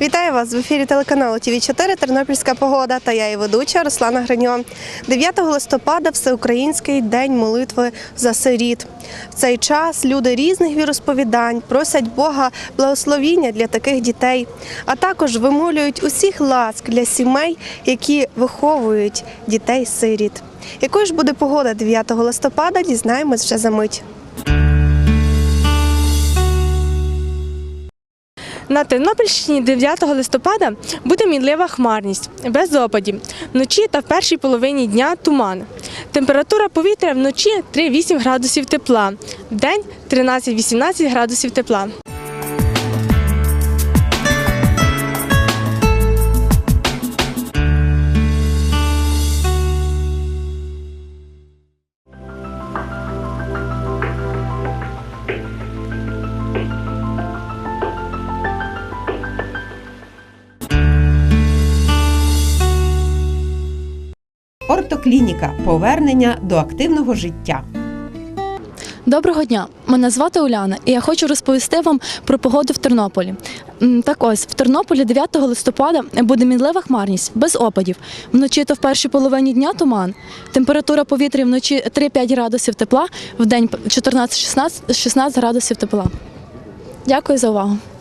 Вітаю вас в ефірі телеканалу ТВ 4 Тернопільська погода та я її ведуча Руслана Граньо. 9 листопада Всеукраїнський день молитви за сиріт. В цей час люди різних віросповідань просять Бога благословіння для таких дітей, а також вимолюють усіх ласк для сімей, які виховують дітей-сиріт. Якою ж буде погода 9 листопада, дізнаємось вже за мить. На Тернопільщині 9 листопада буде мінлива хмарність без опадів. Вночі та в першій половині дня туман. Температура повітря вночі 3-8 градусів тепла, вдень 13-18 градусів тепла. Ортоклініка повернення до активного життя. Доброго дня, мене звати Уляна, і я хочу розповісти вам про погоду в Тернополі. Так ось, в Тернополі 9 листопада буде мінлива хмарність без опадів. Вночі та в першій половині дня туман. Температура повітря вночі 3-5 градусів тепла, в день 14-16 16 градусів тепла. Дякую за увагу. –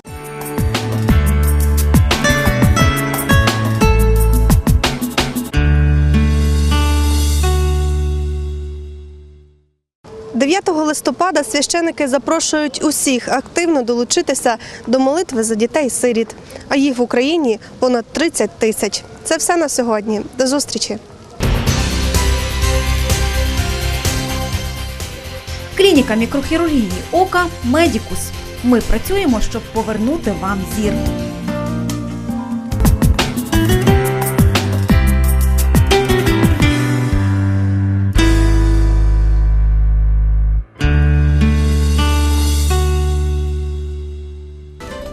9 листопада священики запрошують усіх активно долучитися до молитви за дітей-сиріт, а їх в Україні понад 30 тисяч. Це все на сьогодні. До зустрічі! Клініка мікрохірургії ока Медікус. Ми працюємо, щоб повернути вам зір.